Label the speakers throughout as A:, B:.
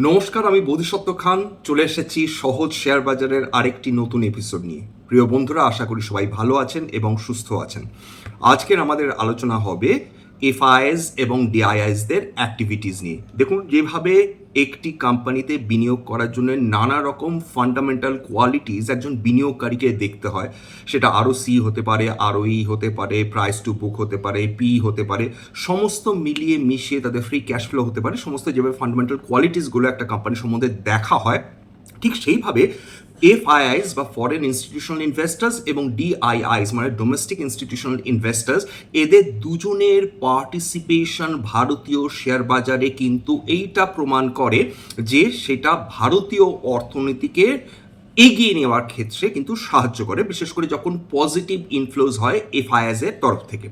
A: নমস্কার, আমি বোধিসত্ত্ব খান। চলে এসেছি সহজ শেয়ার বাজারের আরেকটি নতুন এপিসোড নিয়ে। প্রিয় বন্ধুরা, আশা করি সবাই ভালো আছেন এবং সুস্থ আছেন। আজকের আমাদের আলোচনা হবে এফআইএস এবং ডিআইএসদের অ্যাক্টিভিটিস নিয়ে। দেখুন, যেভাবে একটি কোম্পানিতে বিনিয়োগ করার জন্য নানা রকম ফান্ডামেন্টাল কোয়ালিটিস একজন বিনিয়োগকারীকে দেখতে হয়। সেটা আরও সি হতে পারে, আরও ই হতে পারে প্রাইস টু বুক হতে পারে পি হতে পারে, সমস্ত মিলিয়ে মিশিয়ে তাদের ফ্রি ক্যাশ ফ্লো হতে পারে। সমস্ত যেভাবে ফান্ডামেন্টাল কোয়ালিটিসগুলো একটা কোম্পানি সম্বন্ধে দেখা হয়, ঠিক সেইভাবে এফআইআইস বা ফরেন ইনস্টিটিউশনাল ইনভেস্টার্স এবং ডিআইআইস মানে ডোমেস্টিক ইনস্টিটিউশনাল ইনভেস্টার্স এদের দুজনের পার্টিসিপেশন ভারতীয় শেয়ার বাজারে কিন্তু এইটা প্রমাণ করে যে সেটা ভারতীয় অর্থনীতিকে এগিয়ে নেওয়ার ক্ষেত্রে কিন্তু সাহায্য করে, বিশেষ করে যখন পজিটিভ ইনফ্লোজ হয় এফআইআইস এর তরফ থেকে।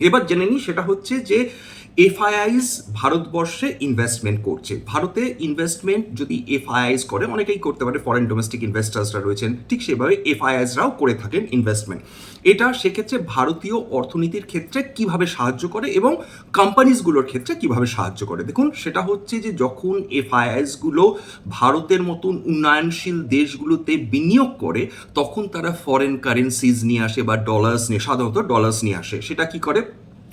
A: এবার জেনে নিই, সেটা হচ্ছে যে এফআইআইস ভারতবর্ষে ইনভেস্টমেন্ট করছে। ভারতে ইনভেস্টমেন্ট যদি এফআইআইস করে, অনেকেই করতে পারে ফরেন ডোমেস্টিক ইনভেস্টার্সরা রয়েছেন, ঠিক সেভাবে এফআইআইসরাও করে থাকেন ইনভেস্টমেন্ট এটা সেক্ষেত্রে ভারতীয় অর্থনীতির ক্ষেত্রে কীভাবে সাহায্য করে এবং কোম্পানিজগুলোর ক্ষেত্রে কীভাবে সাহায্য করে? দেখুন, সেটা হচ্ছে যে যখন এফআইআইসগুলো ভারতের মতন উন্নয়নশীল দেশগুলোতে বিনিয়োগ করে, তখন তারা ফরেন কারেন্সিজ নিয়ে আসে বা ডলার্স নিয়ে, সাধারণত ডলার্স নিয়ে আসে। সেটা কি করে?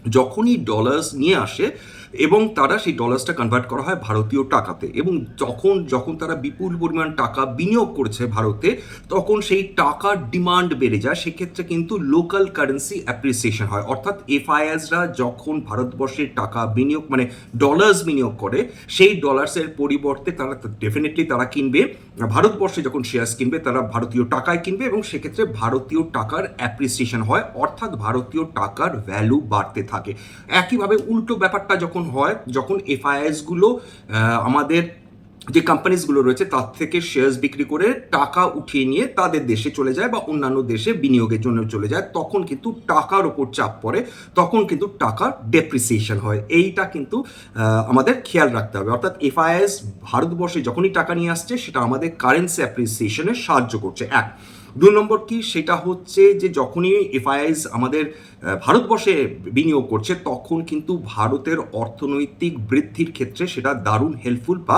A: যখনই ডলার্স নিয়ে আসে এবং তারা সেই ডলার্সটা কনভার্ট করা হয় ভারতীয় টাকাতে। এবং যখন যখন তারা বিপুল পরিমাণ টাকা বিনিয়োগ করছে ভারতে, তখন সেই টাকার ডিমান্ড বেড়ে যায়। সেক্ষেত্রে কিন্তু লোকাল কারেন্সি অ্যাপ্রিসিয়েশন হয়। অর্থাৎ এফআইএসরা যখন ভারতবর্ষের টাকা বিনিয়োগ মানে ডলার্স বিনিয়োগ করে, সেই ডলার্সের পরিবর্তে তারা ডেফিনেটলি তারা কিনবে। ভারতবর্ষে যখন শেয়ার্স কিনবে, তারা ভারতীয় টাকায় কিনবে এবং সেক্ষেত্রে ভারতীয় টাকার অ্যাপ্রিসিয়েশন হয়। অর্থাৎ ভারতীয় টাকার ভ্যালু বাড়তে থাকে। একইভাবে উল্টো ব্যাপারটা যখন হয় যখন এফআইএসগুলো আমাদের যে কোম্পানিজগুলো রয়েছে তার থেকে শেয়ার্স বিক্রি করে টাকা উঠিয়ে নিয়ে তাদের দেশে চলে যায় বা অন্যান্য দেশে বিনিয়োগের জন্য চলে যায়, তখন কিন্তু টাকার ওপর চাপ পড়ে, তখন কিন্তু টাকার ডেপ্রিসিয়েশন হয়। এইটা কিন্তু আমাদের খেয়াল রাখতে হবে। অর্থাৎ এফআইএস ভারতবর্ষে যখনই টাকা নিয়ে আসছে, সেটা আমাদের কারেন্সি অ্যাপ্রিসিয়েশনে সাহায্য করছে। এক দুই নম্বর কি? সেটা হচ্ছে যে যখনই এফআইআইস আমাদের ভারতবর্ষে বিনিয়োগ করছে, তখন কিন্তু ভারতের অর্থনৈতিক বৃদ্ধির ক্ষেত্রে সেটা দারুণ হেল্পফুল বা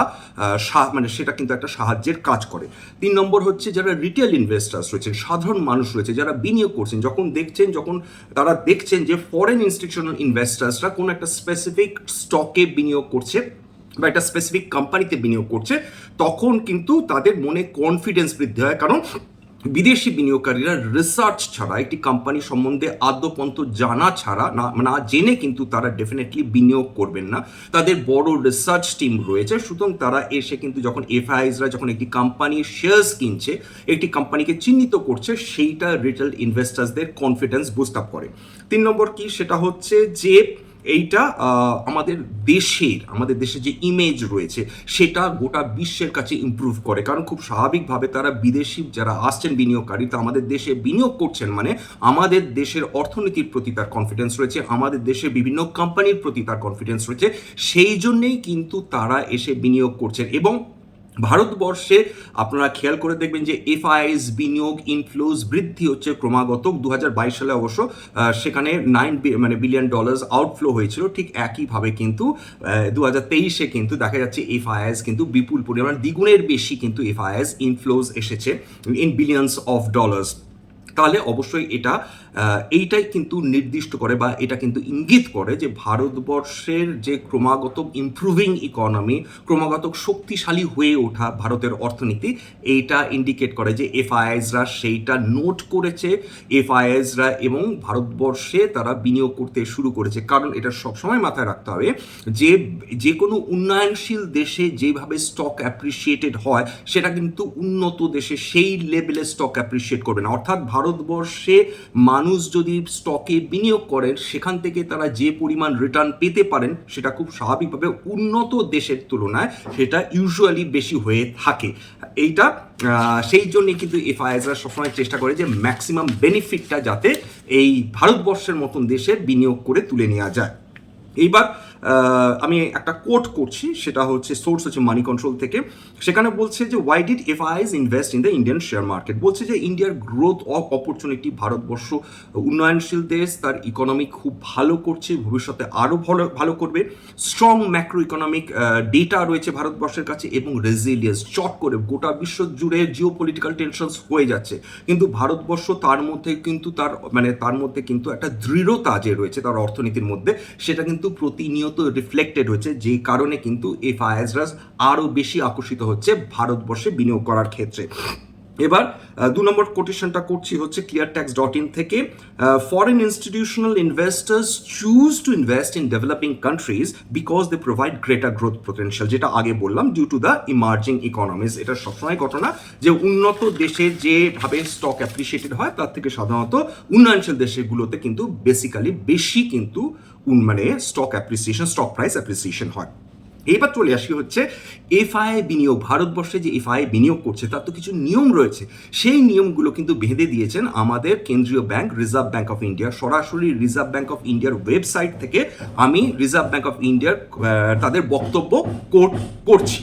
A: মানে সেটা কিন্তু একটা সাহায্যের কাজ করে। তিন নম্বর হচ্ছে যারা রিটেল ইনভেস্টার্স রয়েছেন, সাধারণ মানুষ রয়েছে, যারা বিনিয়োগ করছেন, যখন দেখছেন, যখন তারা দেখছেন যে ফরেন ইনস্টিটিউশনাল ইনভেস্টার্সরা কোনো একটা স্পেসিফিক স্টকে বিনিয়োগ করছে বা একটা স্পেসিফিক কোম্পানিতে বিনিয়োগ করছে, তখন কিন্তু তাদের মনে কনফিডেন্স বৃদ্ধি হয়। কারণ বিদেশি বিনিয়োগকারীরা রিসার্চ ছাড়া, একটি কোম্পানি সম্বন্ধে আদ্যপন্ত জানা ছাড়া, না না জেনে কিন্তু তারা ডেফিনেটলি বিনিয়োগ করবেন না। তাদের বড় রিসার্চ টিম রয়েছে, সুতরাং তারা এসে কিন্তু যখন এফআইএসরা যখন একটি কোম্পানির শেয়ার্স কিনছে, একটি কোম্পানিকে চিহ্নিত করছে, সেইটা রিটেল ইনভেস্টার্সদের কনফিডেন্স বুস্ট আপ করে। তিন নম্বর কি? সেটা হচ্ছে যে এইটা আমাদের দেশের আমাদের দেশের যে ইমেজ রয়েছে, সেটা গোটা বিশ্বের কাছে ইমপ্রুভ করে। কারণ খুব স্বাভাবিকভাবে তারা বিদেশি যারা আসছেন বিনিয়োগকারী তা আমাদের দেশে বিনিয়োগ করছেন মানে আমাদের দেশের অর্থনীতির প্রতি তার কনফিডেন্স রয়েছে, আমাদের দেশের বিভিন্ন কোম্পানির প্রতি তার কনফিডেন্স রয়েছে। সেই জন্যেই কিন্তু তারা এসে বিনিয়োগ করছেন এবং ভারতবর্ষে আপনারা খেয়াল করে দেখবেন যে এফআইএস বিনিয়োগ ইনফ্লোজ বৃদ্ধি হচ্ছে ক্রমাগত। দু হাজার বাইশ সালে অবশ্য সেখানে নাইন মানে বিলিয়ন ডলার্স আউটফ্লো হয়েছিল। ঠিক একইভাবে কিন্তু দু হাজার তেইশে কিন্তু দেখা যাচ্ছে এফআইএস কিন্তু বিপুল পরিমাণ, দ্বিগুণের বেশি কিন্তু এফআইএস ইনফ্লোজ এসেছে ইন বিলিয়ন্স অফ ডলার্স তাহলে অবশ্যই এটা এইটাই কিন্তু নির্দিষ্ট করে বা এটা কিন্তু ইঙ্গিত করে যে ভারতবর্ষের যে ক্রমাগত ইমপ্রুভিং ইকোনমি ক্রমাগত শক্তিশালী হয়ে ওঠা ভারতের অর্থনীতি, এইটা ইন্ডিকেট করে যে এফআইএসরা সেইটা নোট করেছে। এফআইএসরা এবং ভারতবর্ষে তারা বিনিয়োগ করতে শুরু করেছে। কারণ এটা সবসময় মাথায় রাখতে হবে যে যে কোনো উন্নয়নশীল দেশে যেভাবে স্টক অ্যাপ্রিসিয়েটেড হয়, সেটা কিন্তু উন্নত দেশে সেই লেভেলে স্টক অ্যাপ্রিসিয়েট করবে না। অর্থাৎ ভারতবর্ষে মানুষ যদি স্টকে বিনিয়োগ করেন, সেখান থেকে তারা যে পরিমাণ রিটার্ন পেতে পারেন, সেটা খুব স্বাভাবিকভাবে উন্নত দেশের তুলনায় সেটা ইউজুয়ালি বেশি হয়ে থাকে। এইটা সেই জন্যে কিন্তু এফআইএসরা সবসময় চেষ্টা করে যে ম্যাক্সিমাম বেনিফিটটা যাতে এই ভারতবর্ষের মতন দেশের বিনিয়োগ করে তুলে নেওয়া যায়। এইবার আমি একটা কোট করছি, সেটা হচ্ছে সোর্স হচ্ছে মানি কন্ট্রোল থেকে। সেখানে বলছে যে why did F IIs invest in the Indian share market বলছে যে ইন্ডিয়ার গ্রোথ অফ অপরচুনিটি ভারতবর্ষ উন্নয়নশীল দেশ তার ইকোনমি খুব ভালো করছে, ভবিষ্যতে আরও ভালো ভালো করবে। স্ট্রং ম্যাক্রো ইকোনমিক ডেটা রয়েছে ভারতবর্ষের কাছে এবং রেজিলিয়েন্স চট করে গোটা বিশ্ব জুড়ে জিও পলিটিক্যাল টেনশনস হয়ে যাচ্ছে। কিন্তু ভারতবর্ষ তার মধ্যে কিন্তু তার মানে তার মধ্যে কিন্তু একটা দৃঢ়তা যে রয়েছে, তার অর্থনীতির মধ্যে, সেটা কিন্তু প্রতিনিয়ত রিফ্লেক্টেড হচ্ছে, যেই কারণে কিন্তু এই ফায়াজরাস আরও বেশি আকর্ষিত হচ্ছে ভারতবর্ষে বিনিয়োগ করার ক্ষেত্রে। এবার দু নম্বর কোটেশনটা করছি হচ্ছে ক্লিয়ার ট্যাক্স ডট ইন থেকে। Foreign institutional investors choose to invest in developing countries because they provide greater growth potential যেটা আগে বললাম due to the emerging economies এটা সবসময় ঘটনা যে উন্নত দেশে যেভাবে স্টক অ্যাপ্রিসিয়েটেড হয়, তার থেকে সাধারণত উন্নয়নশীল দেশগুলোতে কিন্তু বেসিক্যালি বেশি কিন্তু মানে stock appreciation stock price appreciation হয়। এইবার চলে আসি হচ্ছে এফআই বিনিয়োগ, ভারতবর্ষে যে এফআই বিনিয়োগ করছে, তার তো কিছু নিয়ম রয়েছে। সেই নিয়মগুলো কিন্তু বেঁধে দিয়েছেন আমাদের কেন্দ্রীয় bank reserve bank of India সরাসরি রিজার্ভ ব্যাংক অফ ইন্ডিয়ার ওয়েবসাইট থেকে আমি রিজার্ভ ব্যাংক অফ ইন্ডিয়ার তাদের বক্তব্য করছি।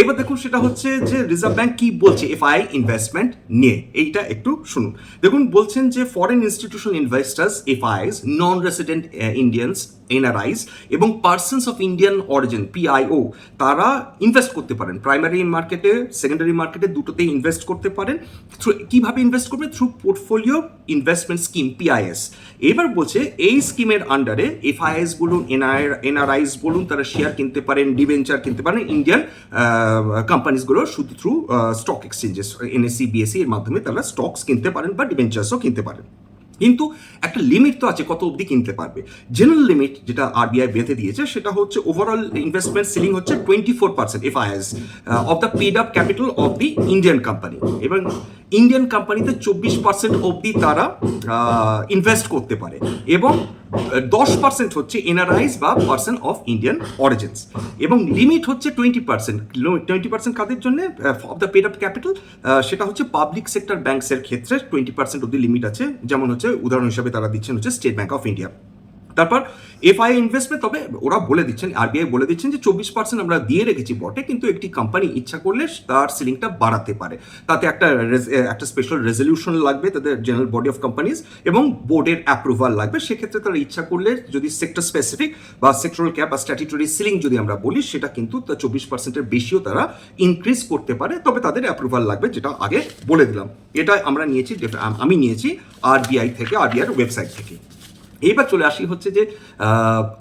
A: এবার দেখুন সেটা হচ্ছে যে রিজার্ভ ব্যাংক কি বলছে এফআই ইনভেস্টমেন্ট নিয়ে। এইটা একটু শুনুন। দেখুন, বলছেন যে foreign institution investors FIs non resident Indians NRIs এবং persons of Indian origin, PIO, তারা ইনভেস্ট করতে পারেন। প্রাইমারি মার্কেটে সেকেন্ডারি মার্কেটে দুটোতেই ইনভেস্ট করতে পারেন। থ্রু কীভাবে ইনভেস্ট করবে? Through portfolio investment scheme PIS এবার বলছে, এই স্কিমের আন্ডারে এফআইএস বলুন এনআর এনআরআইস বলুন, তারা শেয়ার কিনতে পারেন ডিভেঞ্চার কিনতে পারেন ইন্ডিয়ান কোম্পানিজগুলো শুধু through stock exchanges NSC BSC এর মাধ্যমে তারা স্টকস কিনতে পারেন বা ডিভেঞ্চার্সও কিনতে পারেন। কিন্তু একটা লিমিট তো আছে কত অবধি কিনতে পারবে। জেনারেল লিমিট যেটা আরবিআই বেঁধে দিয়েছে, সেটা হচ্ছে ওভারঅল ইনভেস্টমেন্ট সিলিং হচ্ছে twenty four percent FIs of the paid up capital of the Indian company এবং ইন্ডিয়ান কোম্পানিতে চব্বিশ পার্সেন্ট অবধি তারা ইনভেস্ট করতে পারে। এবং দশ পার্সেন্ট হচ্ছে এনআরআইস বা পার্সন অফ ইন্ডিয়ান অরিজিনস এবং লিমিট হচ্ছে টোয়েন্টি পার্সেন্ট টোয়েন্টি পার্সেন্ট কাদের জন্য? Of the paid up capital সেটা হচ্ছে পাবলিক সেক্টর ব্যাংকসের ক্ষেত্রে টোয়েন্টি পার্সেন্ট অব্দি লিমিট আছে। যেমন হচ্ছে উদাহরণ হিসাবে তারা দিচ্ছেন হচ্ছে স্টেট ব্যাঙ্ক অফ ইন্ডিয়া তারপর এফআই ইনভেস্টমেন্ট তবে ওরা বলে দিচ্ছেন আরবিআই বলে দিচ্ছেন যে চব্বিশ পার্সেন্ট আমরা দিয়ে রেখেছি বটে, কিন্তু একটি কোম্পানি ইচ্ছা করলে তার সিলিংটা বাড়াতে পারে। তাতে একটা একটা স্পেশাল রেজলিউশন লাগবে তাদের জেনারেল বডি অফ কোম্পানিজ এবং বোর্ডের অ্যাপ্রুভাল লাগবে। সেক্ষেত্রে তারা ইচ্ছা করলে যদি সেক্টর স্পেসিফিক বা সেক্টরাল ক্যাপ বা স্ট্যাটিটরি সিলিং যদি আমরা বলি, সেটা কিন্তু চব্বিশ পার্সেন্টের বেশিও তারা ইনক্রিজ করতে পারে। তবে তাদের অ্যাপ্রুভাল লাগবে, যেটা আগে বলে দিলাম। এটা আমরা নিয়েছি, আমি নিয়েছি আরবিআই থেকে আরবিআই ওয়েবসাইট থেকে। এইবার চলে আসি হচ্ছে যে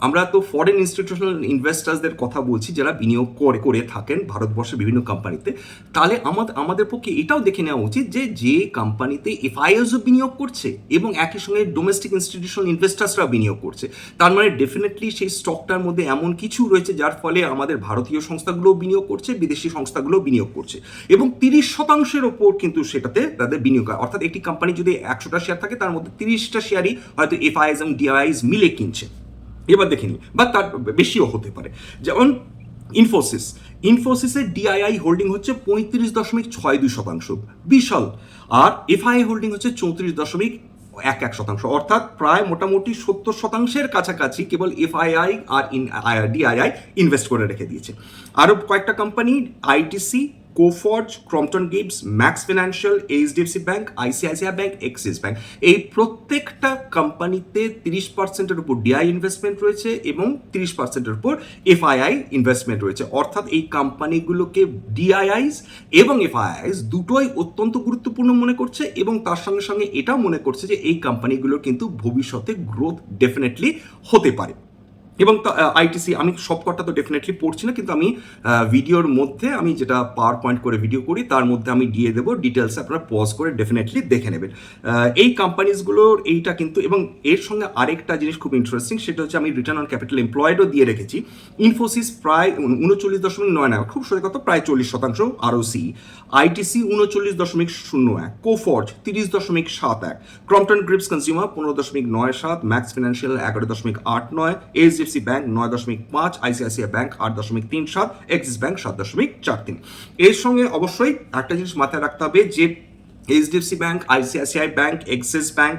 A: আমরা তো ফরেন ইনস্টিটিউশনাল ইনভেস্টার্সদের কথা বলছি যারা বিনিয়োগ করে করে থাকেন ভারতবর্ষের বিভিন্ন কোম্পানিতে তাহলে আমাদের আমাদের পক্ষে এটাও দেখে নেওয়া উচিত যে যে কোম্পানিতে এফআইএসও বিনিয়োগ করছে এবং একই সঙ্গে ডোমেস্টিক ইনস্টিটিউশনাল ইনভেস্টার্সরা বিনিয়োগ করছে তার মানে ডেফিনেটলি সেই স্টকটার মধ্যে এমন কিছু রয়েছে যার ফলে আমাদের ভারতীয় সংস্থাগুলো বিনিয়োগ করছে, বিদেশি সংস্থাগুলো বিনিয়োগ করছে এবং তিরিশ শতাংশের ওপর কিন্তু সেটাতে তাদের বিনিয়োগ হয়। অর্থাৎ একটি কোম্পানি যদি একশোটা শেয়ার থাকে, তার মধ্যে তিরিশটা শেয়ারই হয়তো এফআইএস ডিআইএস মিলে কিনছে। এবার দেখে নিই, বা তার বেশিও হতে পারে। যেমন ইনফোসিস ইনফোসিসের ডিআইআই হোল্ডিং হচ্ছে পঁয়ত্রিশ দশমিক ছয় দুই শতাংশ, বিশাল। আর এফআই হোল্ডিং হচ্ছে চৌত্রিশ দশমিক এক এক শতাংশ, অর্থাৎ প্রায় মোটামুটি সত্তর শতাংশের কাছাকাছি কেবল এফআইআই আর ডিআইআই ইনভেস্ট করে রেখে দিয়েছে। আরও কয়েকটা company ITC Coforge Crompton Greaves Max Financial HDFC bank ICICI bank Axis bank এই প্রত্যেকটা কোম্পানিতে তিরিশ পার্সেন্টের উপর ডিআই ইনভেস্টমেন্ট রয়েছে এবং তিরিশ পার্সেন্টের উপর এফআইআই ইনভেস্টমেন্ট রয়েছে। অর্থাৎ এই কোম্পানিগুলোকে ডিআইআইস এবং এফআইআইস দুটোই অত্যন্ত গুরুত্বপূর্ণ মনে করছে এবং তার সঙ্গে সঙ্গে এটাও মনে করছে যে এই কোম্পানিগুলোর কিন্তু ভবিষ্যতে গ্রোথ ডেফিনেটলি হতে পারে। এবং আইটিসি আমি সবকটা তো ডেফিনেটলি পড়ছি না, কিন্তু আমি ভিডিওর মধ্যে আমি যেটা পাওয়ার পয়েন্ট করে ভিডিও করি, তার মধ্যে আমি দিয়ে দেবো ডিটেলস আপনারা পজ করে ডেফিনেটলি দেখে নেবেন। এই কোম্পানিজগুলোর এইটা কিন্তু, এবং এর সঙ্গে আরেকটা জিনিস খুব ইন্টারেস্টিং সেটা হচ্ছে আমি রিটার্ন অন ক্যাপিটাল এমপ্লয়েডও দিয়ে রেখেছি। ইনফোসিস প্রায় উন- উনচল্লিশ দশমিক নয় নয় খুব সত্যি কথা প্রায় চল্লিশ শতাংশ আরওসি আইটিসি উনচল্লিশ দশমিক শূন্য এক কোফর্জ তিরিশ দশমিক সাত এক ক্রম্পটন গ্রিপস কনজিউমার পনেরো দশমিক নয় সাত ম্যাক্স ফিনান্সিয়াল এগারো দশমিক আট নয় এইচডিএফসি ব্যাংক নয় দশমিক পাঁচ, আইসিআইসিআই ব্যাংক আট দশমিক তিন সাত, এক্সিস ব্যাংক সাত দশমিক চার তিন। এর সঙ্গে অবশ্যই একটা জিনিস মাথায় রাখতে হবে যে HDFC bank, ICICI bank, Axis bank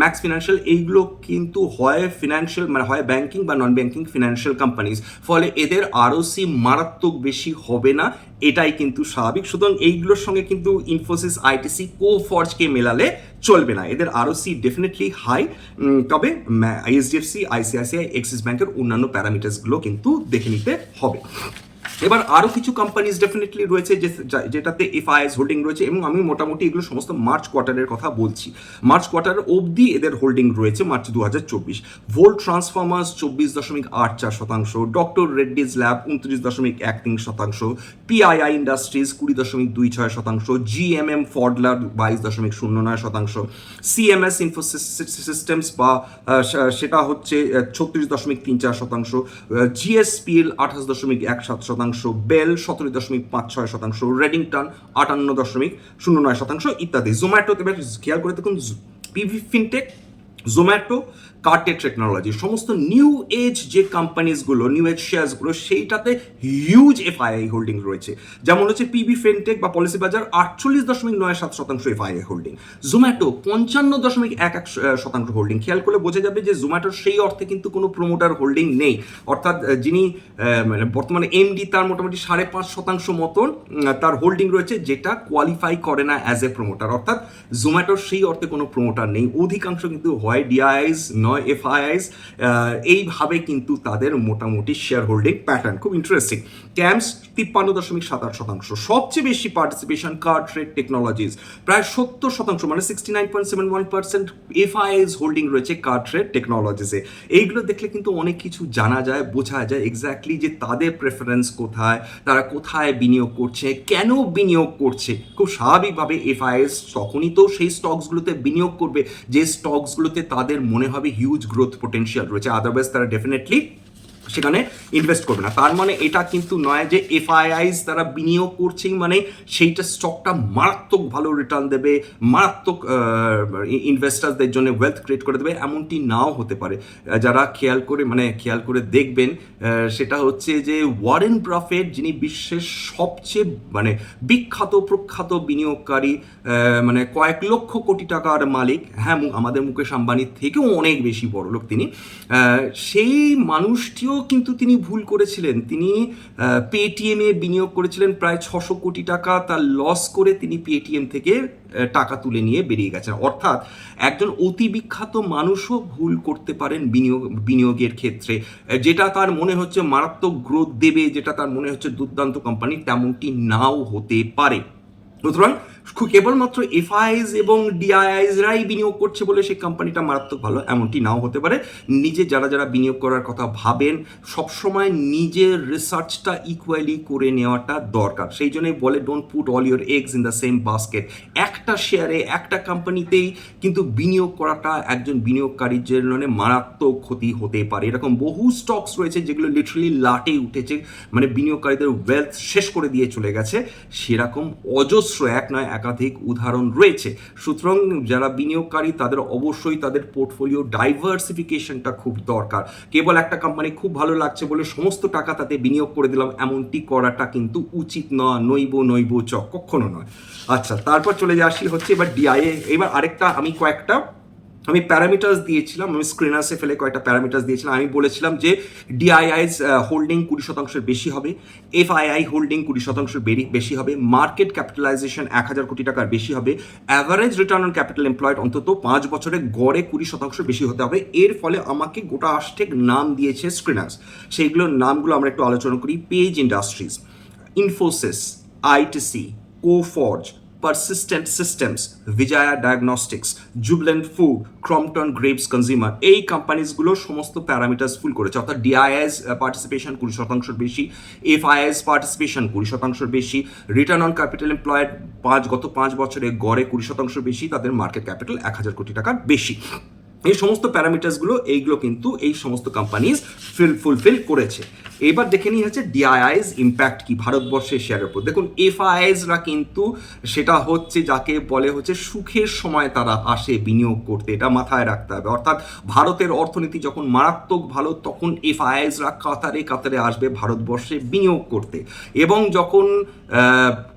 A: Max Financial, এইগুলো কিন্তু হয় ফিনান্সিয়াল মানে হয় ব্যাংকিং বা নন ব্যাংকিং ফিনান্সিয়াল কোম্পানিজ ফলে এদের আরওসি মারাত্মক বেশি হবে না, এটাই কিন্তু স্বাভাবিক। সুতরাং এইগুলোর সঙ্গে কিন্তু ইনফোসিস আইটিসি কো ফর্জকে মেলালে চলবে না। এদের আরওসি ডেফিনেটলি হাই তবে এইচডিএফসি, আইসিআইসিআই, এক্সিস ব্যাংকের অন্যান্য প্যারামিটার্সগুলো কিন্তু দেখে নিতে হবে। এবার আরও কিছু কোম্পানিজ ডেফিনেটলি রয়েছে যে যেটাতে এফআইএস হোল্ডিং রয়েছে এবং আমি মোটামুটি এগুলো সমস্ত মার্চ কোয়ার্টারের কথা বলছি। মার্চ কোয়ার্টার অবধি এদের হোল্ডিং রয়েছে মার্চ দু হাজার চব্বিশ। ভোল্ট ট্রান্সফর্মার্স চব্বিশ দশমিক আট চার শতাংশ ডক্টর রেড্ডিজ ল্যাব উনত্রিশ দশমিক এক তিন শতাংশ পিআইআই ইন্ডাস্ট্রিজ কুড়ি দশমিক দুই ছয় শতাংশ জিএমএম ফডলার বাইশ দশমিক শূন্য নয় শতাংশ সিএমএস সিস্টেমস বা সেটা হচ্ছে ছত্রিশ দশমিক তিন চার শতাংশ জিএসপিএল আঠাশ দশমিক এক সাত শতাংশ বেল সতেরো দশমিক পাঁচ ছয় শতাংশ, রেডিংটন আটান্ন দশমিক শূন্য নয় শতাংশ ইত্যাদি। জোম্যাটো এবার খেয়াল করে দেখুন PB Fintech, Zomato Cartech technology সমস্ত নিউ এজ যে কোম্পানিজগুলো নিউ এজ শেয়ার্সগুলো সেইটাতে হিউজ এফআইআই হোল্ডিং রয়েছে। যেমন হচ্ছে পিবি ফেনটেক বা পলিসি বাজার আটচল্লিশ দশমিক নয় সাত শতাংশ এফআইআই হোল্ডিং জোম্যাটো পঞ্চান্ন দশমিক এক এক শতাংশ হোল্ডিং খেয়াল করলে বোঝা যাবে যে জোম্যাটোর সেই অর্থে কিন্তু কোনো প্রমোটার হোল্ডিং নেই। অর্থাৎ যিনি মানে বর্তমানে এমডি তার মোটামুটি সাড়ে পাঁচ শতাংশ মতন তার হোল্ডিং রয়েছে, যেটা কোয়ালিফাই করে না অ্যাজ এ প্রমোটার অর্থাৎ জোম্যাটোর সেই অর্থে কোনো প্রমোটার নেই। অধিকাংশ কিন্তু হয় ডিআইএস নয় এফআইআইস এইভাবে কিন্তু তাদের মোটামুটি শেয়ার হোল্ডিং প্যাটার্ন খুব ইন্টারেস্টিং ক্যাম্পস তিপ্পান্ন দশমিক সাত আট শতাংশ। সবচেয়ে বেশি পার্টিসিপেশন কার ট্রেড টেকনোলজিস প্রায় সত্তর শতাংশ মানে sixty nine point seven one percent FIs holding রয়েছে কার ট্রেড টেকনোলজিসে এইগুলো দেখলে কিন্তু অনেক কিছু জানা যায়, বোঝা যায় এক্স্যাক্টলি যে তাদের প্রেফারেন্স কোথায়, তারা কোথায় বিনিয়োগ করছে, কেন বিনিয়োগ করছে। খুব স্বাভাবিকভাবে এফআইএস তখনই তো সেই স্টকসগুলোতে বিনিয়োগ করবে। যে স্টকসগুলোতে তাদের মনে হবে হিউজ গ্রোথ পোটেন্সিয়াল রয়েছে আদারওয়াইজ তারা ডেফিনেটলি সেখানে ইনভেস্ট করবে না। তার মানে এটা কিন্তু নয় যে এফআইআইস তারা বিনিয়োগ করছেই মানে সেইটা স্টকটা মারাত্মক ভালো রিটার্ন দেবে, মারাত্মক ইনভেস্টারদের জন্য ওয়েলথ ক্রিয়েট করে দেবে, এমনটি নাও হতে পারে। যারা খেয়াল করে মানে খেয়াল করে দেখবেন সেটা হচ্ছে যে ওয়ারেন প্রফেট যিনি বিশ্বের সবচেয়ে মানে বিখ্যাত প্রখ্যাত বিনিয়োগকারী মানে কয়েক লক্ষ কোটি টাকার মালিক হ্যাঁ আমাদের মুকেশ আম্বানির থেকেও অনেক বেশি বড় লোক তিনি সেই মানুষটিও কিন্তু তিনি ভুল করেছিলেন। তিনি পেটিএমে বিনিয়োগ করেছিলেন প্রায় ছশো কোটি টাকা। তার লস করে তিনি পেটিএম থেকে টাকা তুলে নিয়ে বেরিয়ে গেছেন। অর্থাৎ একজন অতি বিখ্যাত মানুষও ভুল করতে পারেন বিনিয়োগ, বিনিয়োগের ক্ষেত্রে। যেটা তার মনে হচ্ছে মারাত্মক গ্রোথ দেবে, যেটা তার মনে হচ্ছে দুর্দান্ত কোম্পানি তেমনটি নাও হতে পারে। সুতরাং কেবলমাত্র এফআইএস এবং ডিআইআইসরাই বিনিয়োগ করছে বলে সেই কোম্পানিটা মারাত্মক ভালো, এমনটি নাও হতে পারে। নিজে যারা যারা বিনিয়োগ করার কথা ভাবেন, সবসময় নিজের রিসার্চটা ইকুয়ালি করে নেওয়াটা দরকার। সেই জন্যই বলে don't put all your eggs in the same basket একটা শেয়ারে একটা কোম্পানিতেই কিন্তু বিনিয়োগ করাটা একজন বিনিয়োগকারীর জন্য মারাত্মক ক্ষতি হতে পারে। এরকম বহু স্টকস রয়েছে যেগুলো লিটারালি লাটে উঠেছে মানে বিনিয়োগকারীদের ওয়েলথ শেষ করে দিয়ে চলে গেছে। সেরকম অজস্র এক নয়, একাধিক উদাহরণ রয়েছে। সুতরাং যারা বিনিয়োগকারী, তাদের অবশ্যই তাদের পোর্টফোলিও ডাইভার্সিফিকেশনটা খুব দরকার। কেবল একটা কোম্পানি খুব ভালো লাগছে বলে সমস্ত টাকা তাতে বিনিয়োগ করে দিলাম, এমনটি করাটা কিন্তু উচিত নয় নৈব নৈব চ, কখনো নয়। আচ্ছা তারপর চলে যাসি হচ্ছে এবার ডিআইএ এবার আরেকটা, আমি কয়েকটা আমি প্যারামিটার্স দিয়েছিলাম, আমি স্ক্রিনার্সে ফেলে কয়েকটা প্যারামিটার্স দিয়েছিলাম, আমি বলেছিলাম যে ডিআইআইস হোল্ডিং কুড়ি শতাংশের বেশি হবে এফআইআই হোল্ডিং কুড়ি শতাংশের বেশি হবে মার্কেট ক্যাপিটালাইজেশন এক হাজার কোটি টাকার বেশি হবে average return on capital employed অন্তত পাঁচ বছরে গড়ে কুড়ি শতাংশ বেশি হতে হবে, এর ফলে আমাকে গোটা আষ্টেক নাম দিয়েছে স্ক্রিনার্স সেইগুলোর নামগুলো আমরা একটু আলোচনা করি Page Industries Infosys ITC Coforge Persistent Systems Vijaya Diagnostics Jubilant Food Crompton Greaves Consumer এই কোম্পানিজগুলো সমস্ত প্যারামিটার্স ফুল করেছে। অর্থাৎ ডিআইএস পার্টিসিপেশন কুড়ি শতাংশের বেশি এফআইএস পার্টিসিপেশন কুড়ি শতাংশের বেশি রিটার্ন অন ক্যাপিটাল এমপ্লয়েড পাঁচ, গত পাঁচ বছরে গড়ে কুড়ি শতাংশ বেশি, তাদের মার্কেট ক্যাপিটাল এক হাজার কোটি টাকার বেশি। এই সমস্ত প্যারামিটার্সগুলো এইগুলো কিন্তু এই সমস্ত কোম্পানিজ ফিল ফুলফিল করেছে। এবার দেখে নিই হচ্ছে ডিআইআইস ইম্প্যাক্ট কি ভারতবর্ষের শেয়ারের উপর। দেখুন এফআইআইসরা কিন্তু সেটা হচ্ছে যাকে বলে হচ্ছে সুখের সময় তারা আসে বিনিয়োগ করতে, এটা মাথায় রাখতে হবে। অর্থাৎ ভারতের অর্থনীতি যখন মারাত্মক ভালো, তখন এফআইআইসরা কাতারে কাতারে আসবে ভারতবর্ষে বিনিয়োগ করতে। এবং যখন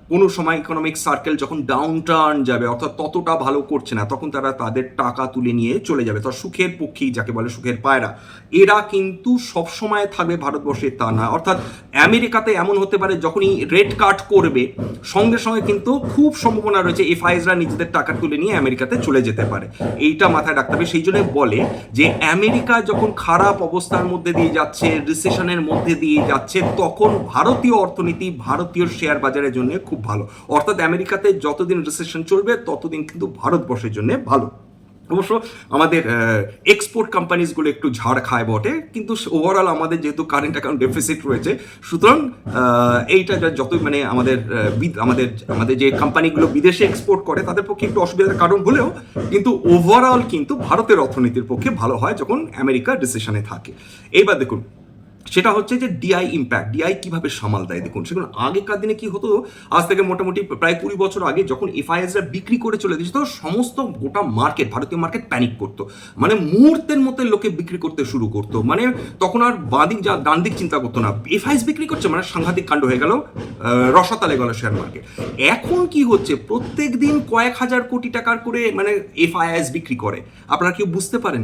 A: কোনো সময় ইকোনমিক সার্কেল যখন ডাউন টার্ন যাবে, অর্থাৎ ততটা ভালো করছে না, তখন তারা তাদের টাকা তুলে নিয়ে চলে যাবে। তো সুখের পক্ষী যাকে বলে সুখের পায়রা। এরা কিন্তু সবসময় থাকবে ভারতবর্ষে তা না। অর্থাৎ আমেরিকাতে এমন হতে পারে যখনই রেড কার্ড করবে, সঙ্গে সঙ্গে কিন্তু খুব সম্ভাবনা রয়েছে এফআইএসরা নিজেদের টাকা তুলে নিয়ে আমেরিকাতে চলে যেতে পারে। এইটা মাথায় রাখতে হবে। সেই জন্য বলে যে, আমেরিকা যখন খারাপ অবস্থার মধ্যে দিয়ে যাচ্ছে রিসেশনের মধ্যে দিয়ে যাচ্ছে, তখন ভারতীয় অর্থনীতি ভারতীয় শেয়ার বাজারের জন্য খুব ভালো। অর্থাৎ আমেরিকাতে যতদিন রিসেশন চলবে, ততদিন কিন্তু ভারতবর্ষের জন্য ভালো। অবশ্য আমাদের এক্সপোর্ট কোম্পানিজগুলো একটু ঝাড় খায় বটে, কিন্তু ওভারঅল আমাদের যেহেতু কারেন্ট অ্যাকাউন্ট ডেফিসিট রয়েছে, সুতরাং এইটা যত মানে আমাদের আমাদের আমাদের যে কোম্পানিগুলো বিদেশে এক্সপোর্ট করে, তাদের পক্ষে একটু অসুবিধার কারণ হলেও, কিন্তু ওভারঅল কিন্তু ভারতের অর্থনীতির পক্ষে ভালো হয় যখন আমেরিকা ডিসিশনে থাকে। এইবার দেখুন সেটা হচ্ছে যে ডিআই ইম্প্যাক্ট ডিআই কীভাবে সামাল দেয়? দেখুন, সেগুলো আগেকার দিনে কি হতো? আজ থেকে মোটামুটি প্রায় কুড়ি বছর আগে যখন এফআইএসরা বিক্রি করে চলে দিয়েছে সমস্ত গোটা মার্কেট ভারতীয় মার্কেট প্যানিক করতো। মানে মুহূর্তের মধ্যে লোকে বিক্রি করতে শুরু করতো। মানে তখন আর বাঁদিক যা ডান দিক চিন্তা করতো না। এফআইএস বিক্রি করছে মানে সাংঘাতিক কাণ্ড হয়ে গেল রসাতালে গেল শেয়ার মার্কেট এখন কি হচ্ছে? প্রত্যেক দিন কয়েক হাজার কোটি টাকার করে মানে এফআইএস বিক্রি করে। আপনারা কেউ বুঝতে পারেন?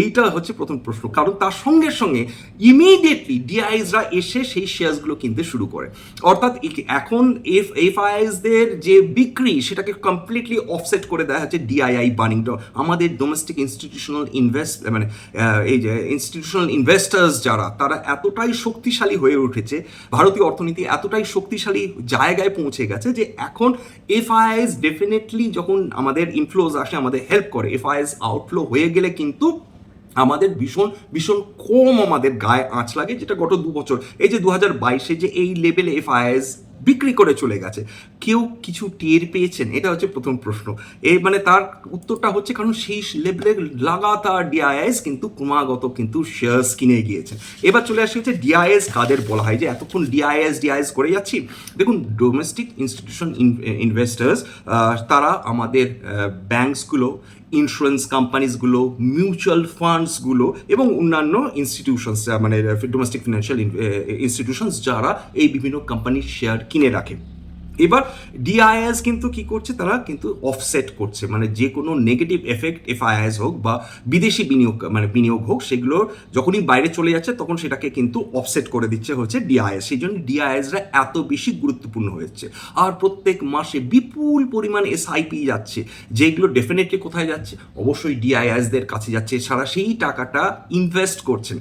A: এইটা হচ্ছে প্রথম প্রশ্ন। কারণ তার সঙ্গে সঙ্গে ইমিডিয়েটলি ডিআইএসরা এসে সেই শেয়ারসগুলো কিনতে শুরু করে। অর্থাৎ এখন এফ এফআইএসদের যে বিক্রি, সেটাকে কমপ্লিটলি অফসেট করে দেওয়া হচ্ছে ডিআইআই বার্নিং আমাদের ডোমেস্টিক ইনস্টিটিউশনাল ইনভেস্ট মানে এই যে ইনস্টিটিউশনাল ইনভেস্টার্স যারা, তারা এতটাই শক্তিশালী হয়ে উঠেছে, ভারতীয় অর্থনীতি এতটাই শক্তিশালী জায়গায় পৌঁছে গেছে যে এখন এফআইএস ডেফিনেটলি যখন আমাদের ইনফ্লোজ আসে, আমাদের হেল্প করে এফআইএস আউটফ্লো হয়ে গেলে কিন্তু আমাদের ভীষণ ভীষণ কম আমাদের গায়ে আঁচ লাগে, যেটা গত দু বছর। এই যে দু হাজার বাইশে যে এই লেভেলে এফআইএস বিক্রি করে চলে গেছে, কেউ কিছু টের পেয়েছেন? এটা হচ্ছে প্রথম প্রশ্ন। এই মানে তার উত্তরটা হচ্ছে কারণ সেই লেভেলে লাগাতার ডিআইএস কিন্তু ক্রমাগত কিন্তু শেয়ার্স কিনে গিয়েছে। এবার চলে আসে হচ্ছে ডিআইএস কাদের বলা হয় যে এতক্ষণ ডিআইএস ডিআইএস করে যাচ্ছি। দেখুন ডোমেস্টিক ইনস্টিটিউশন ইনভেস্টার্স তারা আমাদের ব্যাংকসগুলো ইন্স্যুরেন্স কোম্পানিজগুলো মিউচুয়াল ফান্ডসগুলো এবং অন্যান্য ইনস্টিটিউশনস মানে ডোমেস্টিক ফিনান্সিয়াল ইনস্টিটিউশনস যারা এই বিভিন্ন কোম্পানির শেয়ার কিনে রাখে। এবার ডিআইএস কিন্তু কি করছে? তারা কিন্তু অফসেট করছে। মানে যে কোনো নেগেটিভ এফেক্ট এফআইএস হোক বা বিদেশি বিনিয়োগ মানে বিনিয়োগ হোক, সেগুলো যখনই বাইরে চলে যাচ্ছে, তখন সেটাকে কিন্তু অফসেট করে দিচ্ছে হচ্ছে ডিআইএস সেই জন্য ডিআইএসরা এত বেশি গুরুত্বপূর্ণ হয়েছে। আর প্রত্যেক মাসে বিপুল পরিমাণ এসআইপি যাচ্ছে। যেগুলো ডেফিনেটলি কোথায় যাচ্ছে? অবশ্যই ডিআইএসদের কাছে যাচ্ছে। এছাড়া সেই টাকাটা ইনভেস্ট করছেন।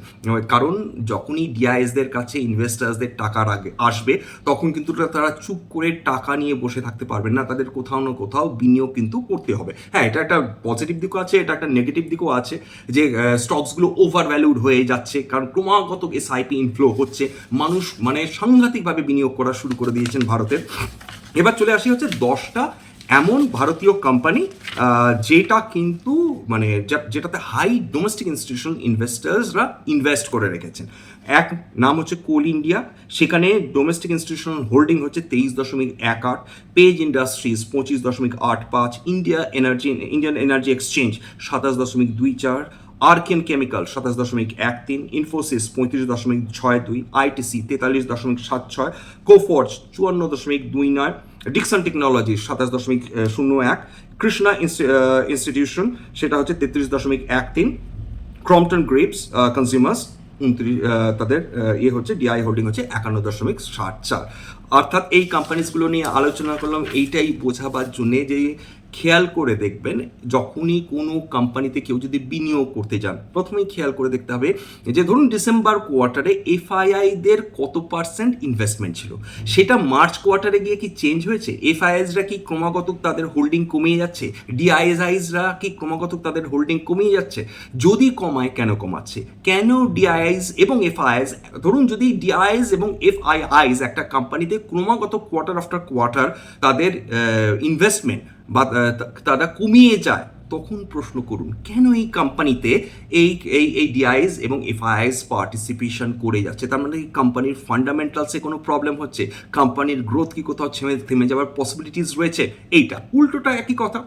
A: কারণ যখনই ডিআইএসদের কাছে ইনভেস্টার্সদের আগে আসবে, তখন কিন্তু তারা চুপ করে টাকা নিয়ে বসে থাকতে পারবেন না, তাদের কোথাও না কোথাও বিনিয়োগ কিন্তু করতে হবে। হ্যাঁ এটা একটা পজিটিভ দিকও আছে, এটা একটা নেগেটিভ দিকও আছে যে স্টকসগুলো ওভার ভ্যালুড হয়ে যাচ্ছে, কারণ ক্রমাগত এসআইপি ইনফ্লো হচ্ছে, মানুষ মানে সাংঘাতিকভাবে বিনিয়োগ করা শুরু করে দিয়েছেন ভারতের। এবার চলে আসি হচ্ছে দশটা এমন ভারতীয় কোম্পানি যেটা কিন্তু মানে যেটাতে হাই ডোমেস্টিক ইনস্টিটিউশনাল ইনভেস্টার্সরা ইনভেস্ট করে রেখেছেন। এক, নাম হচ্ছে কোল ইন্ডিয়া। সেখানে ডোমেস্টিক ইনস্টিটিউশনাল হোল্ডিং হচ্ছে তেইশ দশমিক এক আট পেজ ইন্ডাস্ট্রিজ পঁচিশ দশমিক আট পাঁচ India energy Indian energy exchange সাতাশ দশমিক দুই চার আর্কেন কেমিক্যাল সাতাশ দশমিক এক তিন ইনফোসিস পঁয়ত্রিশ দশমিক ছয় দুই আইটিসি তেতাল্লিশ দশমিক সাত ছয় কোফোর্জ চুয়ান্ন দশমিক দুই নয় ডিকসন টেকনোলজি সাতাশ দশমিক শূন্য এক কৃষ্ণা ইনস্টিটিউশন সেটা হচ্ছে তেত্রিশ দশমিক এক তিন ক্রমটন গ্রেপস কনজিউমার্স উনত্রিশ তাদের ইয়ে হচ্ছে ডিআই হোল্ডিং হচ্ছে একান্ন দশমিক ষাট চার। অর্থাৎ এই কোম্পানিজগুলো নিয়ে আলোচনা করলাম, এইটাই বোঝাবার জন্যে যে খেয়াল করে দেখবেন যখনই কোনো কোম্পানিতে কেউ যদি বিনিয়োগ করতে যান, প্রথমেই খেয়াল করে দেখতে হবে যে ধরুন ডিসেম্বর কোয়ার্টারে এফআইআইদের কত পার্সেন্ট ইনভেস্টমেন্ট ছিল? সেটা মার্চ কোয়ার্টারে গিয়ে কি চেঞ্জ হয়েছে? এফআইএসরা কি ক্রমাগত তাদের হোল্ডিং কমিয়ে যাচ্ছে? ডিআইএসআইসরা কি ক্রমাগত তাদের হোল্ডিং কমিয়ে যাচ্ছে? যদি কমায় কেন কমাচ্ছে? কেন ডিআইআইস এবং এফআইএস ধরুন যদি ডিআইএস এবং এফআইআইস একটা কোম্পানিতে ক্রমাগত কোয়ার্টার আফটার কোয়ার্টার তাদের ইনভেস্টমেন্ট বা তারা কমিয়ে যায়, তখন প্রশ্ন করুন, কেন এই কোম্পানিতে এই এই এই ডিআইএস এবং এফআইএস পার্টিসিপেশন করে যাচ্ছে? তার মানে কোম্পানির ফান্ডামেন্টালসে কোনো প্রবলেম হচ্ছে? কোম্পানির গ্রোথ কি কোথাও থেমে থেমে যাওয়ার পসিবিলিটিস রয়েছে? এইটা, উল্টোটা একই কথা।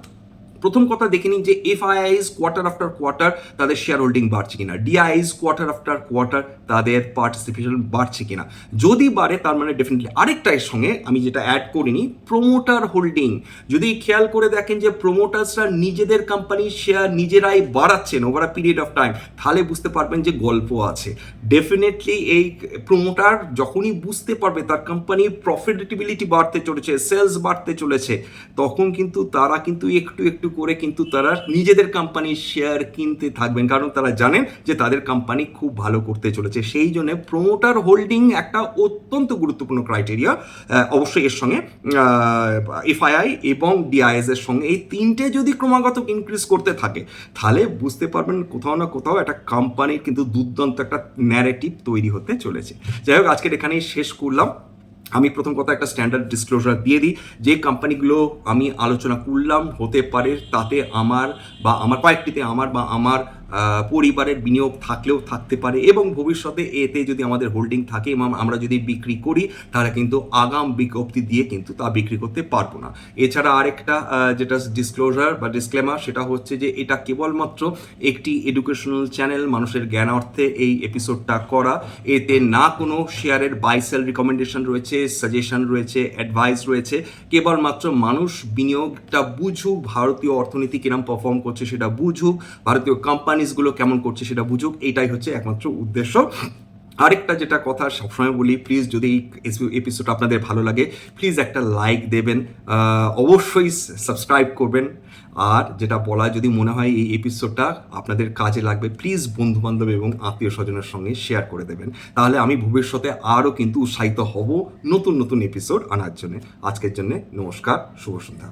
A: প্রথম কথা দেখে নিন যে F FIIs quarter after quarter তাদের শেয়ার হোল্ডিং বাড়ছে কিনা। ডিআইএস কোয়ার্টার আফটার কোয়ার্টার তাদের পার্টিসিপেশন বাড়ছে কিনা। যদি বাড়ে, তার মানে ডেফিনেটলি আরেকটা সঙ্গে আমি যেটা অ্যাড করিনি প্রোমোটার হোল্ডিং যদি খেয়াল করে দেখেন যে প্রোমোটার্সরা নিজেদের কোম্পানির শেয়ার নিজেরাই বাড়াচ্ছেন over a period of time তাহলে বুঝতে পারবেন যে গল্প আছে। ডেফিনেটলি এই প্রোমোটার যখনই বুঝতে পারবে তার কোম্পানির প্রফিটেবিলিটি বাড়তে চলেছে সেলস বাড়তে চলেছে, তখন কিন্তু তারা কিন্তু একটু একটু করে কিন্তু তারা নিজেদের কোম্পানির শেয়ার কিনতে থাকবেন। কারণ তারা জানেন যে তাদের কোম্পানি খুব ভালো করতে চলেছে। সেই জন্য প্রোমোটার হোল্ডিং একটা অত্যন্ত গুরুত্বপূর্ণ ক্রাইটেরিয়া অবশ্যই এর সঙ্গে এফআইআই এবং ডিআইএস এর সঙ্গে এই তিনটে যদি ক্রমাগত ইনক্রিজ করতে থাকে, তাহলে বুঝতে পারবেন কোথাও না কোথাও একটা কোম্পানির কিন্তু দুর্দান্ত একটা ন্যারেটিভ তৈরি হতে চলেছে। যাই হোক, আজকের এখানেই শেষ করলাম। আমি প্রথম কথা একটা স্ট্যান্ডার্ড ডিসক্লোজার দিয়ে দিই, যে কোম্পানিগুলো আমি আলোচনা করলাম, হতে পারে তাতে আমার বা আমার কয়েকটিতে আমার বা আমার পরিবারের বিনিয়োগ থাকলেও থাকতে পারে এবং ভবিষ্যতে এতে যদি আমাদের হোল্ডিং থাকে, এবং আমরা যদি বিক্রি করি তাহলে কিন্তু আগাম বিজ্ঞপ্তি দিয়ে কিন্তু তা বিক্রি করতে পারব না। এছাড়া আরেকটা যেটা ডিসক্লোজার বা ডিসক্লেমার সেটা হচ্ছে যে এটা কেবলমাত্র একটি এডুকেশনাল চ্যানেল মানুষের জ্ঞানার্থে এই এপিসোডটা করা। এতে না কোনো শেয়ারের বাই সেল রিকমেন্ডেশন রয়েছে সাজেশন রয়েছে অ্যাডভাইস রয়েছে। কেবলমাত্র মানুষ বিনিয়োগটা বুঝুক, ভারতীয় অর্থনীতি কিরম পারফর্ম করছে সেটা বুঝুক, ভারতীয় কোম্পানিজগুলো কেমন করছে সেটা বুঝুক এইটাই হচ্ছে একমাত্র উদ্দেশ্য। আরেকটা যেটা কথা সবসময় বলি প্লিজ যদি এই এপিসোড আপনাদের ভালো লাগে প্লিজ একটা লাইক দেবেন অবশ্যই সাবস্ক্রাইব করবেন। আর যেটা বলা যদি মনে হয় এই এপিসোডটা আপনাদের কাজে লাগবে প্লিজ বন্ধু বান্ধব এবং আত্মীয় স্বজনের সঙ্গে শেয়ার করে দেবেন। তাহলে আমি ভবিষ্যতে আরও কিন্তু উৎসাহিত হব নতুন নতুন এপিসোড আনার জন্য। আজকের জন্য নমস্কার, শুভ সন্ধ্যা।